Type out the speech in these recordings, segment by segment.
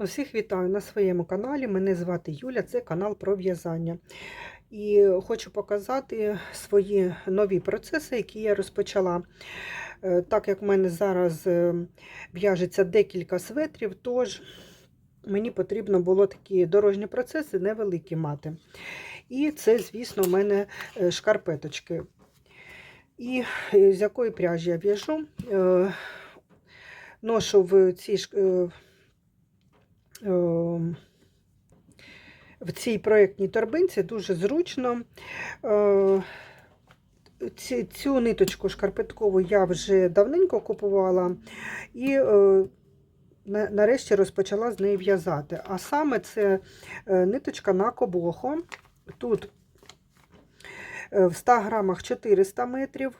Всіх вітаю на своєму каналі. Мене звати Юля, це канал про в'язання. І хочу показати свої нові процеси, які я розпочала. Е, Так як в мене зараз е, в'яжеться декілька светрів, тож мені потрібно було такі дорожні процеси невеликі мати. І це, звісно, у мене е, шкарпеточки. І з якої пряжі я в'яжу. Ношу в цій Ем, в цій проєктній торбинці дуже зручно. Е, Цю ниточку шкарпеткову я вже давненько купувала і е, нарешті розпочала з неї в'язати. А саме це е, ниточка на кобохо. Тут в 100 грамах 400 метрів.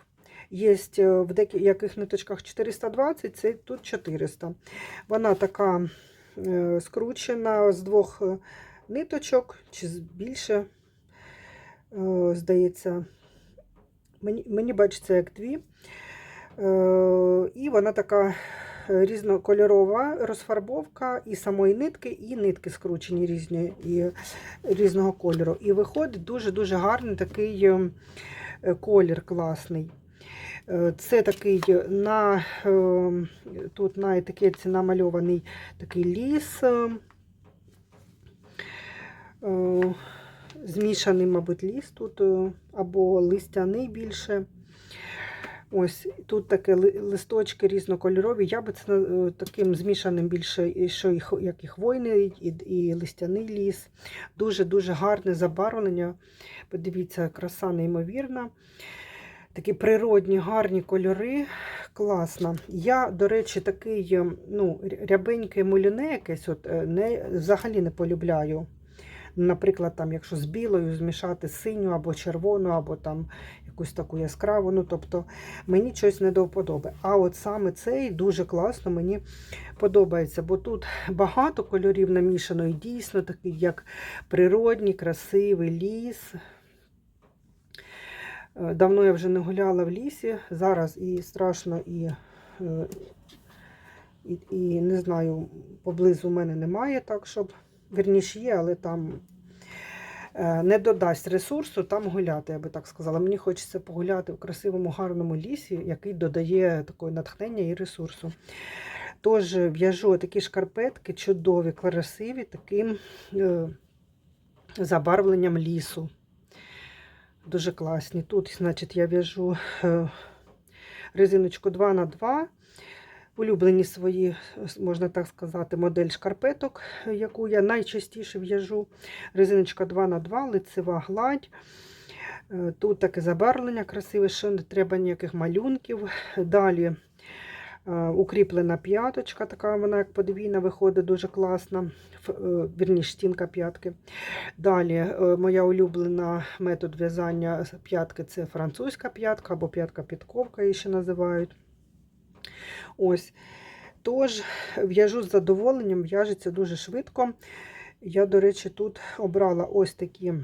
Є в деяких ниточках 420, це тут 400. Вона така скручена з двох е, ниточок, чи більше, е, здається, мені, мені бачиться як дві. Е, І вона така різнокольорова розфарбовка і самої нитки, і нитки скручені різні, і різного кольору. І виходить дуже-дуже гарний такий е, колір класний. Е, Це такий на е, тут на етикетці намальований такий ліс. е, е, Змішаний, мабуть, ліс тут, е, або листяний більше. Ось тут такі листочки різнокольорові. Я би це е, таким змішаним більше, що і як і хвойний, і, і листяний ліс. Дуже-дуже гарне забарвлення. Подивіться, краса неймовірна. Такі природні, гарні кольори. Класно. Я, до речі, такий е, ну, ря- рябеньке муліне якесь от, е, не, взагалі не полюбляю. Наприклад, там, якщо з білою змішати синю або червону, або там якусь таку яскраву. Ну, тобто мені щось не до вподоби. А от саме цей дуже класно мені подобається, бо тут багато кольорів намішано і дійсно такий, як природній, красивий ліс. Е, Давно я вже не гуляла в лісі. Зараз і страшно, і, е, і, і не знаю, поблизу мене немає, так щоб верніше є, але там е, не додасть ресурсу там гуляти, я би так сказала. Мені хочеться погуляти в красивому, гарному лісі, який додає такої натхнення і ресурсу. Тож в'яжу такі шкарпетки, чудові, красиві, таким забарвленням лісу. Дуже класні. Тут, значить, я в'яжу е, резиночку 2 на 2 Улюблені свої, можна так сказати, модель шкарпеток, яку я найчастіше в'яжу. Резиночка 2 на 2 лицева гладь. Е, Тут таке забарвлення красиве, що не треба ніяких малюнків. Далі укріплена п'яточка, така вона як подвійна, виходить дуже класна. Е, Вірніше, стінка п'ятки. Далі е, моя улюблена метод в'язання п'ятки це французька п'ятка або п'ятка підковка її ще називають. Ось. Тож, в'яжу з задоволенням, в'яжеться дуже швидко. Я, до речі, тут обрала ось такі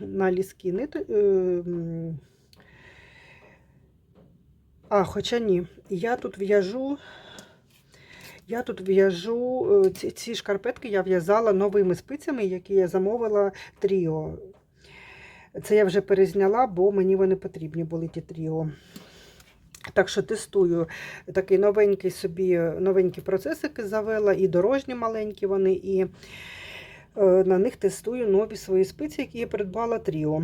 налізки е, А, хоча ні, я тут в'яжу. Я тут в'яжу е, ці, ці шкарпетки я в'язала новими спицями, які я замовила тріо. Це я вже перезняла, бо мені вони потрібні були ті тріо. Так що тестую такий новенький собі, новенькі процесики завела, і дорожні маленькі вони, і е, на них тестую нові свої спиці, які я придбала тріо.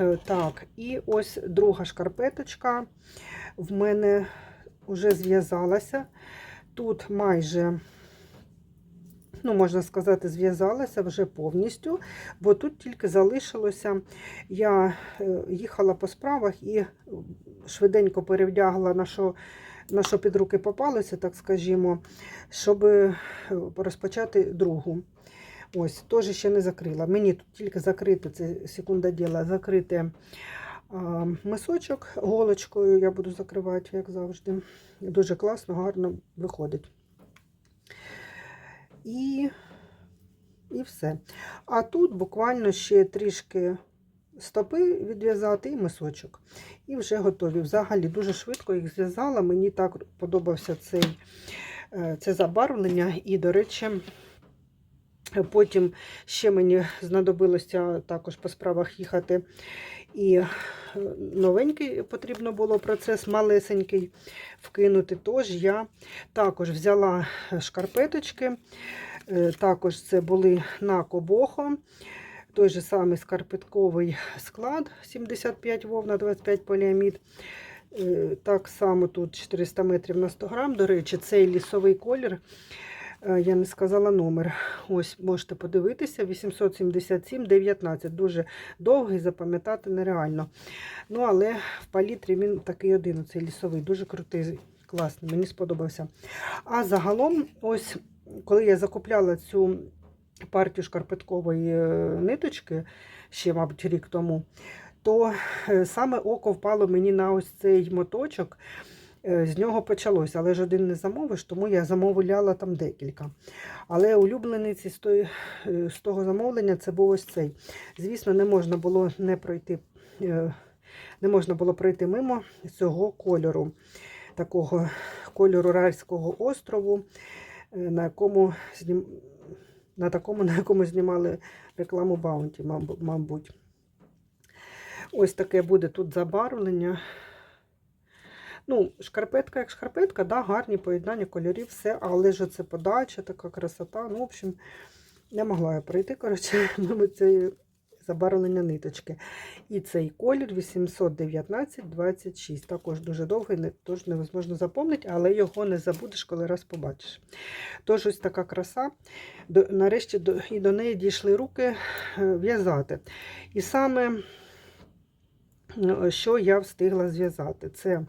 Е, Так, і ось друга шкарпеточка в мене вже зв'язалася. Тут майже, ну, можна сказати, зв'язалася вже повністю, бо тут тільки залишилося. Я е, їхала по справах і швиденько перевдягла на що, на що під руки попалося, так скажімо, щоб е, розпочати другу. Ось, теж ще не закрила. Мені тут тільки закрити, це секунда діла, закрити мисочок голочкою. Я буду закривати, як завжди. Дуже класно, гарно виходить. І, і все. А тут буквально ще трішки стопи відв'язати і мисочок. І вже готові. Взагалі дуже швидко їх зв'язала. Мені так подобався цей, е, це забарвлення. І, до речі, Потім ще мені знадобилося також по справах їхати. І е, новенький потрібно було процес малесенький вкинути. Тож я також взяла шкарпеточки. Е, Також це були на Кобохо. Той же самий скарпетковий склад 75 вовна, 25 поліамід. Е, Так само тут 400 метрів на 100 грам. До речі, цей лісовий колір. Е, Я не сказала номер. Ось можете подивитися. 877-19. Дуже довгий, запам'ятати нереально. Ну, але в палітрі він такий один, цей лісовий, дуже крутий, класний, мені сподобався. А загалом, ось коли я закупляла цю партію шкарпеткової е, ниточки, ще, мабуть, рік тому, то е, саме око впало мені на ось цей моточок. Е, З нього почалося, але ж один не замовиш, тому я замовляла там декілька. Але улюблений ці з, е, з того замовлення це був ось цей. Звісно, не можна було не пройти, е, не можна було пройти мимо цього кольору, такого кольору Райського острову, на якому знім... на такому, на якому знімали рекламу Баунті, мабуть. Ось таке буде тут забарвлення. Ну, шкарпетка як шкарпетка, да, гарні поєднання кольорів, все, але ж це подача, така красота. Ну, в общем, не могла я пройти, коротше, мимо цієї забарвлення ниточки. І цей колір 819-26. Також дуже довгий, тож невозможно запомнити, але його не забудеш, коли раз побачиш. Тож ось така краса. До, нарешті до, і до неї дійшли руки е, в'язати. І саме, е, що я встигла зв'язати, це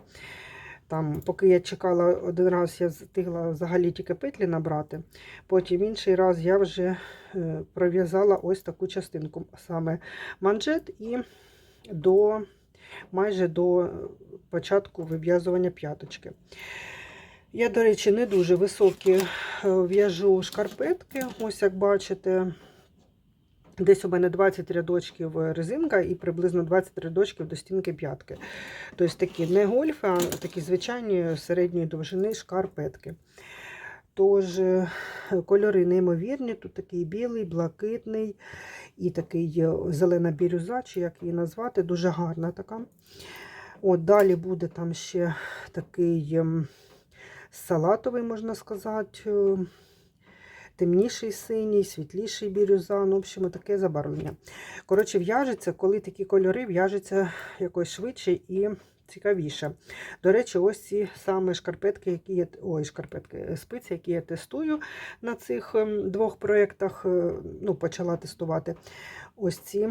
там, поки я чекала один раз, я встигла взагалі тільки петлі набрати. Потім інший раз я вже е, пров'язала ось таку частинку, саме манжет і до майже до початку вив'язування п'яточки. Я, до речі, не дуже високі е, в'яжу шкарпетки, ось як бачите. Десь у мене 20 рядочків резинка і приблизно 20 рядочків до стінки п'ятки. Тобто такі не гольфи, а такі звичайні середньої довжини шкарпетки. Тож е, кольори неймовірні, тут такий білий, блакитний і такий е, зелена бірюза, чи як її назвати, дуже гарна така. От Далі буде там ще такий ем, салатовий, можна сказати, е, темніший синій, світліший бірюза, ну, в общем, таке забарвлення. Коротше, в'яжеться, коли такі кольори в'яжеться якось швидше і цікавіше. До речі, ось ці саме шкарпетки, які я, ой, шкарпетки, спиці, які я тестую на цих ем, двох проєктах, е, ну, почала тестувати. Ось ці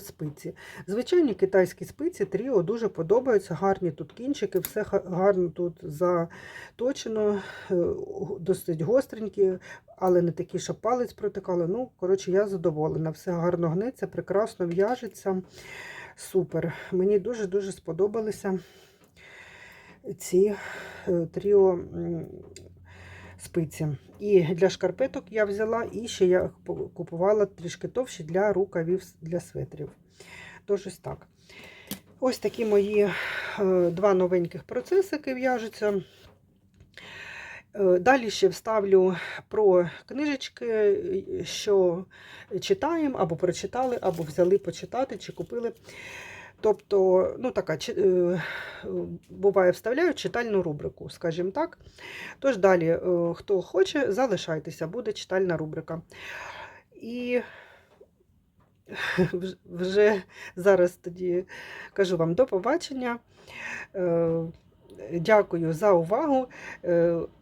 спиці. Звичайні китайські спиці тріо дуже подобаються. Гарні тут кінчики, все гарно тут заточено, е, досить гостренькі, але не такі, що палець протикали. Ну, коротше, я задоволена. Все гарно гнеться, прекрасно в'яжеться. Супер. Мені дуже-дуже сподобалися ці е, тріо спиці. І для шкарпеток я взяла, і ще я купувала трішки товщі для рукавів для светрів. Тож ось так. Ось такі мої е, два новеньких процесики в'яжуться. Е, Далі ще вставлю про книжечки, е, що читаємо, або прочитали, або взяли почитати, чи купили. Тобто, ну така, чи- е, буває, вставляю читальну рубрику, скажімо так. Тож далі, е, хто хоче, залишайтеся, буде читальна рубрика. І вже зараз тоді кажу вам до побачення. Е, Дякую за увагу.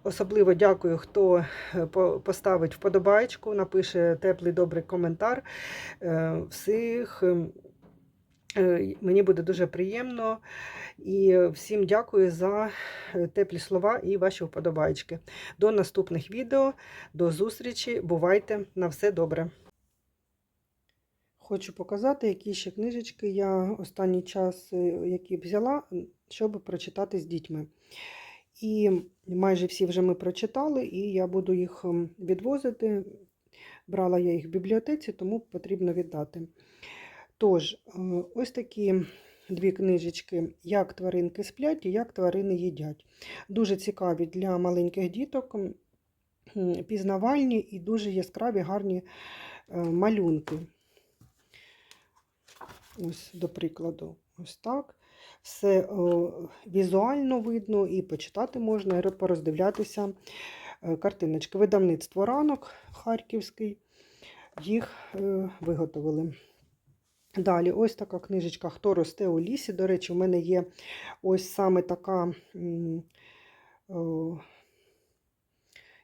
Особливо дякую, хто по- поставить вподобайку, напише теплий добрий коментар. Всіх ем, мені буде дуже приємно. І всім дякую за е, теплі слова і ваші вподобайки. До наступних відео, до зустрічі. Бувайте на все добре. Хочу показати, які ще книжечки я останній час е, які взяла, щоб прочитати з дітьми. І майже всі вже ми прочитали, і я буду їх відвозити. Брала я їх в бібліотеці, тому потрібно віддати. Тож, ось такі дві книжечки: Як тваринки сплять і як тварини їдять. Дуже цікаві для маленьких діток. пізнавальні і дуже яскраві гарні е, малюнки. Ось, до прикладу, ось так. Все візуально видно і почитати можна, і пороздивлятися е, картиночки. Видавництво ранок Харківський. Їх е, виготовили. Далі, ось така книжечка Хто росте у лісі. До речі, у мене є ось саме така о,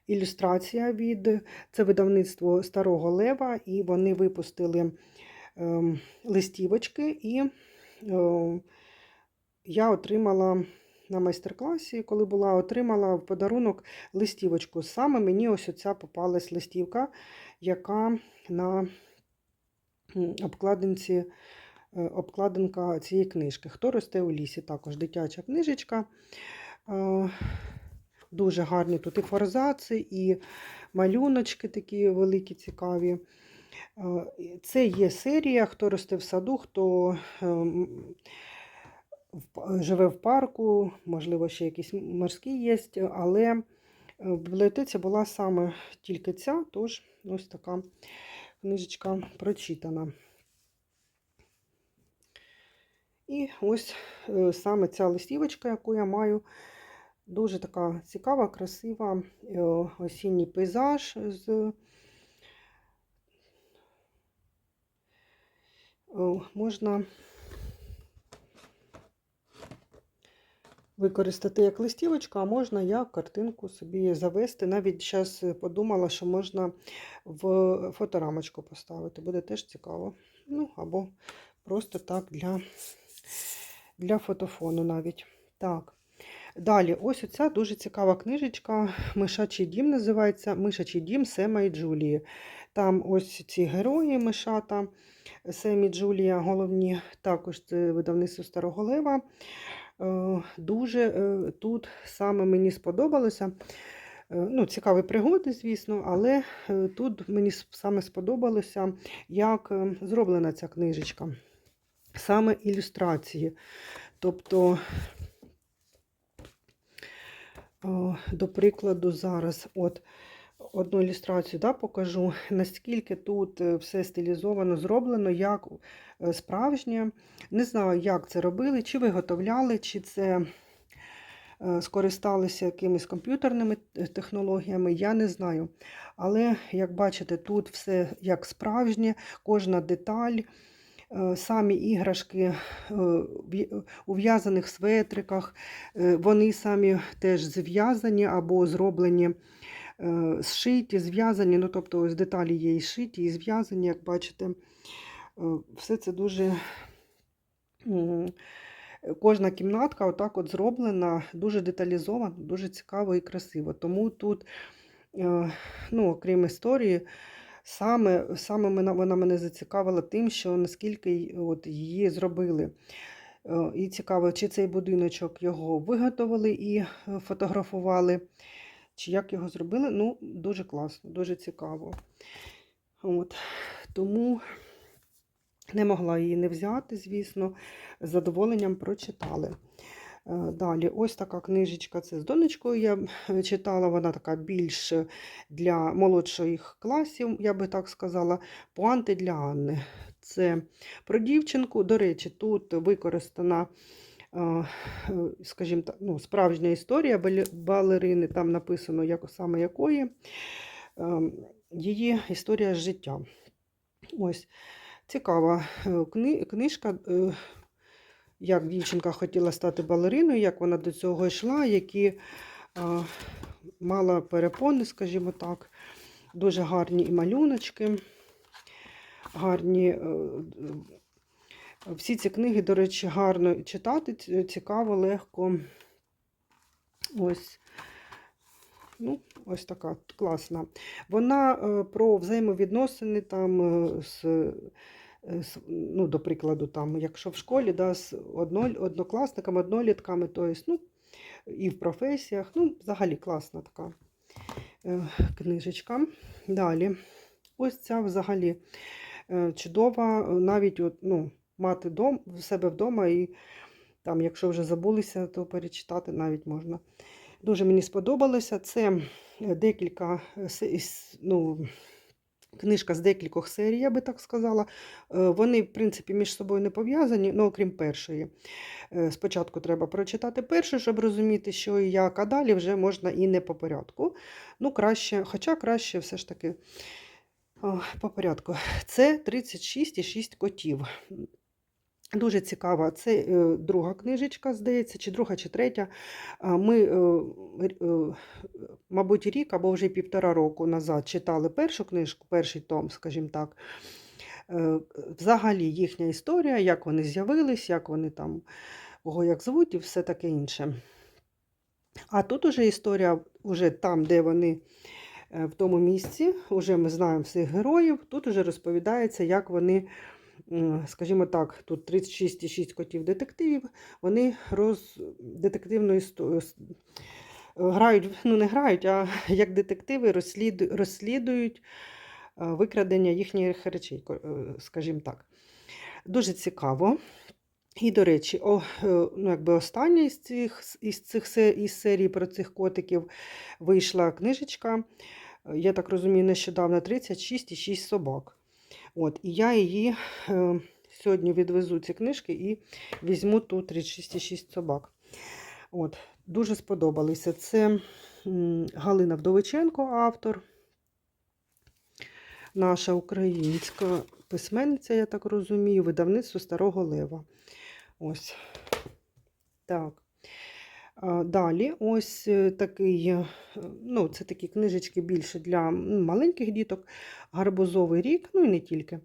ілюстрація від це видавництво Старого Лева, і вони випустили ем, листівочки, і е, я отримала на майстер-класі, коли була, отримала в подарунок листівочку. Саме мені ось оця попалась листівка, яка на обкладинці, е, обкладинка цієї книжки. Хто росте у лісі? Також дитяча книжечка. Е, Дуже гарні тут і форзаци, і малюночки такі великі, цікаві. Е, Це є серія, хто росте в саду, хто живе в парку, можливо, ще якісь морські є, але в бібліотеці була саме тільки ця, тож ось така книжечка прочитана. І ось е, саме ця листівочка, яку я маю, дуже така цікава, красива е, осінній пейзаж з можна використати як листівочку, а можна як картинку собі завести. Навіть зараз подумала, що можна в фоторамочку поставити. Буде теж цікаво. Ну, або просто так для, для фотофону навіть. Так. Далі, ось оця дуже цікава книжечка. Мишачий дім називається Мишачий дім Сема і Джулії. Там ось ці герої мишата. Семі Джулія головні, також це видавництво Старого Лева. Е, Дуже е, тут саме мені сподобалося. Е, Ну, Цікаві пригоди, звісно, але тут мені саме сподобалося, як зроблена ця книжечка. Саме ілюстрації. Тобто, до прикладу, зараз от одну ілюстрацію да, покажу, наскільки тут е, все стилізовано, зроблено, як е, справжнє. Не знаю, як це робили, чи виготовляли, чи це е, скористалися якимись комп'ютерними технологіями, я не знаю. Але, як бачите, тут все як справжнє, кожна деталь. Самі іграшки у в'язаних светриках, вони самі теж зв'язані або зроблені зшиті, зв'язані, ну тобто ось деталі є і шиті, і зв'язані, як бачите. Е, Все це дуже. Кожна кімнатка отак от зроблена, дуже деталізовано, дуже цікаво і красиво. Тому тут, е, ну, окрім історії, саме, саме вона мене зацікавила тим, що наскільки от її зробили. Е, І цікаво, чи цей будиночок його виготовили і е, фотографували, чи як його зробили. Ну, дуже класно, дуже цікаво. От. Тому не могла її не взяти, звісно, з задоволенням прочитали. Е, Далі, ось така книжечка. Це з донечкою я читала. Вона така більш для молодших класів, я би так сказала, пуанти для Анни. Це про дівчинку. До речі, тут використана, скажімо так, ну, справжня історія балерини, там написано, як, саме якої, е, її історія життя. Ось. Цікава е, кни- книжка, е, як дівчинка хотіла стати балериною, як вона до цього йшла, які е, мала перепони, скажімо так. Дуже гарні і малюночки, гарні. Всі ці книги, до речі, гарно читати, цікаво, легко. Ось. Ну, ось така класна. Вона е, про взаємовідносини там е, з, е, з, ну, до прикладу, там, якщо в школі да, з одно, однокласниками, однолітками, то есть, ну, і в професіях. Ну, взагалі класна така книжечка. Далі. Ось ця взагалі чудова, навіть от, ну, мати дом, в себе вдома і там, якщо вже забулися, то перечитати навіть можна. Дуже мені сподобалося. Це е, декілька е, ну, книжка з декількох серій, я би так сказала. Е, Вони, в принципі, між собою не пов'язані, ну, окрім першої. Спочатку треба прочитати першу, щоб розуміти, що і як, а далі вже можна і не по порядку. Ну, краще, хоча краще все ж таки по порядку. Це 36,6 котів. Дуже цікава. Це е, друга книжечка, здається, чи друга, чи третя. Ми, е, е, мабуть, рік або вже півтора року назад читали першу книжку, перший том, скажімо так. Взагалі їхня історія, як вони з'явились, як вони там, кого як звуть і все таке інше. А тут уже історія уже там, де вони в тому місці, вже ми знаємо всіх героїв. Тут уже розповідається, як вони, скажімо так, тут 36,6 котів детективів, вони роз детективну історію. Грають, ну не грають, а як детективи розсліду- розслідують е, викрадення їхніх речей, е, скажімо так. Дуже цікаво. І, до речі, о, е, ну, якби остання із цих, із цих із серій про цих котиків вийшла книжечка. Я так розумію, нещодавно 36,6 собак. От, і я її е, сьогодні відвезу ці книжки і візьму тут 36,6 собак. От, дуже сподобалися. Це Галина Вдовиченко, автор. Наша українська письменниця, я так розумію, видавництво Старого Лева. Ось. Так. Далі, ось е, такий, е, ну, це такі книжечки більше для маленьких діток. Гарбузовий рік, ну і не тільки.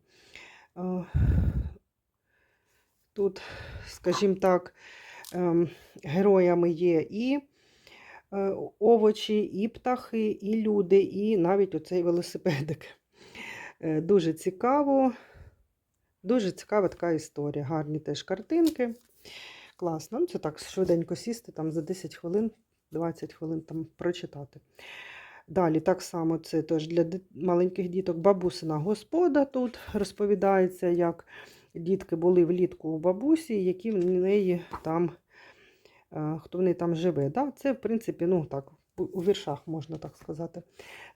Тут, скажімо так, ем, героями є і е, овочі, і птахи, і люди, і навіть оцей велосипедик. Дуже цікаво. Дуже цікава така історія. Гарні теж картинки. Класно. Ну, це так швиденько сісти, там за 10 хвилин, 20 хвилин там прочитати. Далі, так само, це теж для маленьких діток. Бабусина господа тут розповідається, як дітки були влітку у бабусі, які в неї там, е, хто в неї там живе. Да? Це, в принципі, ну так, у- віршах можна так сказати.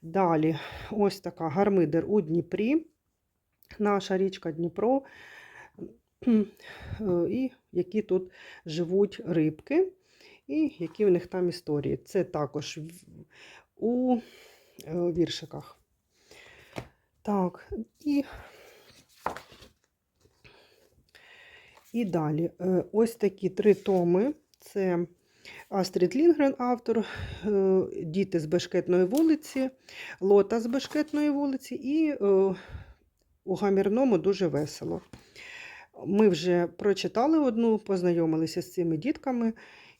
Далі, ось така гармидер у Дніпрі, наша річка Дніпро, е, і які тут живуть рибки, і які в них там історії. Це також у е, віршиках. Так, і, і далі. Е, Ось такі три томи. Це Астрід Лінгрен, автор, е, Діти з Бешкетної вулиці, Лота з Бешкетної вулиці і у Гамірному дуже весело. Ми вже прочитали одну, познайомилися з цими дітками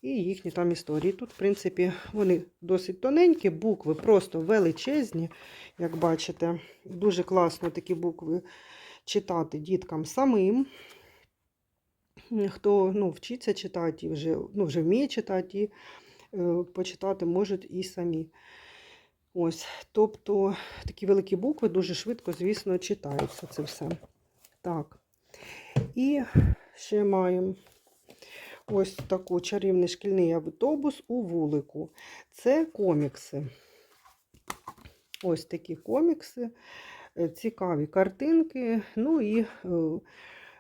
і їхні там історії. Тут, в принципі, вони досить тоненькі, букви просто величезні, як бачите. Дуже класно такі букви читати діткам самим. Хто ну, вчиться читати, і вже, ну, вже вміє читати, і е, почитати можуть і самі. Ось, тобто такі великі букви дуже швидко, звісно, читаються це все. Так. І ще маємо ось таку чарівний шкільний автобус у вулику. Це комікси. Ось такі комікси, е, цікаві картинки, ну і е,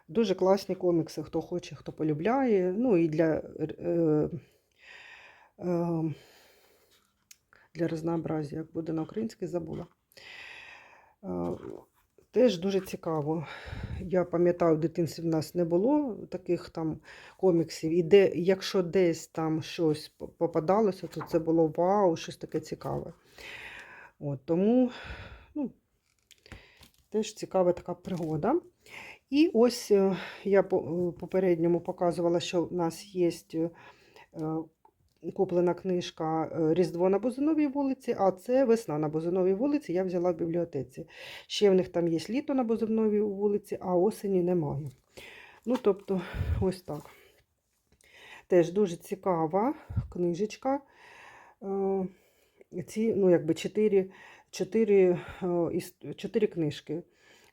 дуже класні комікси, хто хоче, хто полюбляє. Ну і для, е, для разнообразія, як буде на українській, забула. Теж дуже цікаво. Я пам'ятаю, в дитинстві в нас не було таких там коміксів. І де, якщо десь там щось попадалося, то це було вау, щось таке цікаве. От, тому ну, теж цікава така пригода. І ось е, я по е, попередньому показувала, що в нас є куплена книжка е, Різдво на Бузиновій вулиці, а це весна на Бузиновій вулиці. Я взяла в бібліотеці. Ще в них там є літо на Бузиновій вулиці, а осені немає. Ну, тобто, ось так. Теж дуже цікава книжечка. Е, Ці, ну, якби чотири, чотири, е, чотири книжки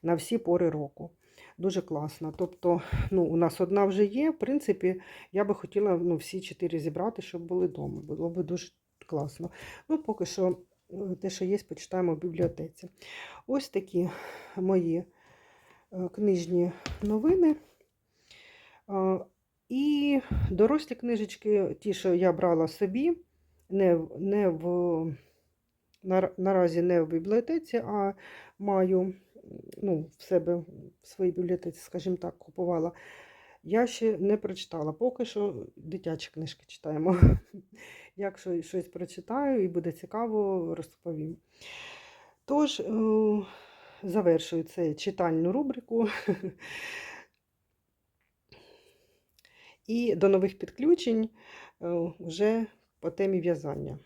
на всі пори року. Дуже класно. Тобто, ну, у нас одна вже є. В принципі, я би хотіла ну, всі чотири зібрати, щоб були вдома. Було б дуже класно. Ну, поки що е, те, що є, почитаємо в бібліотеці. Ось такі мої е, книжні новини. І дорослі книжечки, ті, що я брала собі, не, не в, нар- наразі не в бібліотеці, а маю ну, в себе в своїй бібліотеці, скажімо так, купувала. Я ще не прочитала. Поки що дитячі книжки читаємо. Якщо щось прочитаю і буде цікаво, розповім. Тож, е, завершую це читальну рубрику. І до нових підключень е, вже по темі в'язання.